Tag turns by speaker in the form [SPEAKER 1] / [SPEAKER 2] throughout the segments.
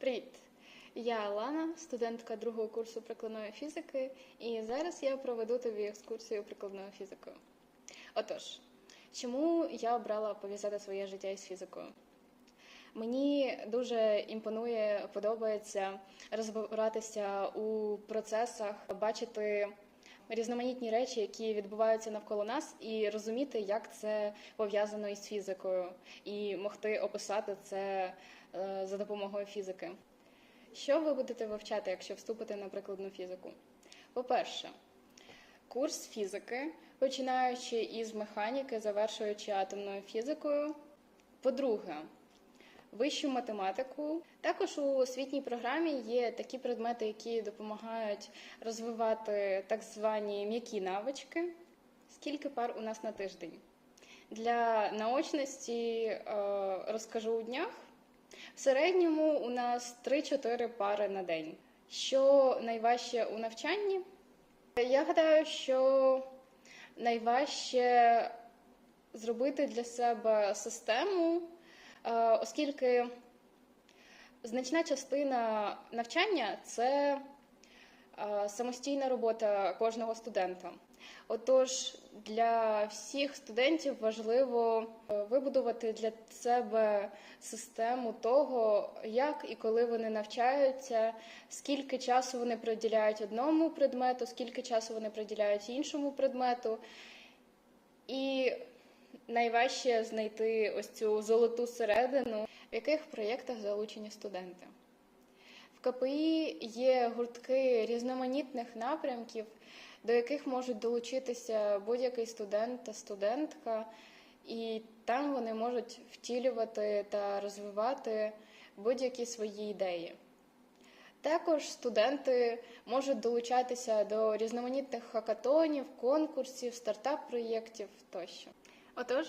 [SPEAKER 1] Привіт! Я Лана, студентка другого курсу прикладної фізики, і зараз я проведу тобі екскурсію прикладною фізикою. Отож, чому я обрала пов'язати своє життя із фізикою? Мені дуже імпонує, подобається розбиратися у процесах, бачити різноманітні речі, які відбуваються навколо нас, і розуміти, як це пов'язано із фізикою, і могти описати це е, за допомогою фізики. Що ви будете вивчати, якщо вступите на прикладну фізику? По-перше, курс фізики, починаючи із механіки, завершуючи атомною фізикою. По-друге, вищу математику. Також у освітній програмі є такі предмети, які допомагають розвивати так звані м'які навички. Скільки пар у нас на тиждень? Для наочності е, розкажу у днях. В середньому у нас 3-4 пари на день. Що найважче у навчанні? Я гадаю, що найважче зробити для себе систему, оскільки значна частина навчання це е, самостійна робота кожного студента. Отож, для всіх студентів важливо е, вибудувати для себе систему того, як і коли вони навчаються, скільки часу вони приділяють одному предмету, скільки часу вони приділяють іншому предмету. І найважче знайти ось цю золоту середину, в яких проєктах залучені студенти. В КПІ є гуртки різноманітних напрямків, до яких можуть долучитися будь-який студент та студентка, і там вони можуть втілювати та розвивати будь-які свої ідеї. Також студенти можуть долучатися до різноманітних хакатонів, конкурсів, стартап-проєктів тощо. Отож,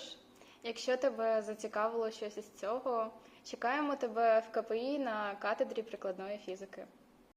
[SPEAKER 1] якщо тебе зацікавило щось із цього, чекаємо тебе в КПІ на катедрі прикладної фізики.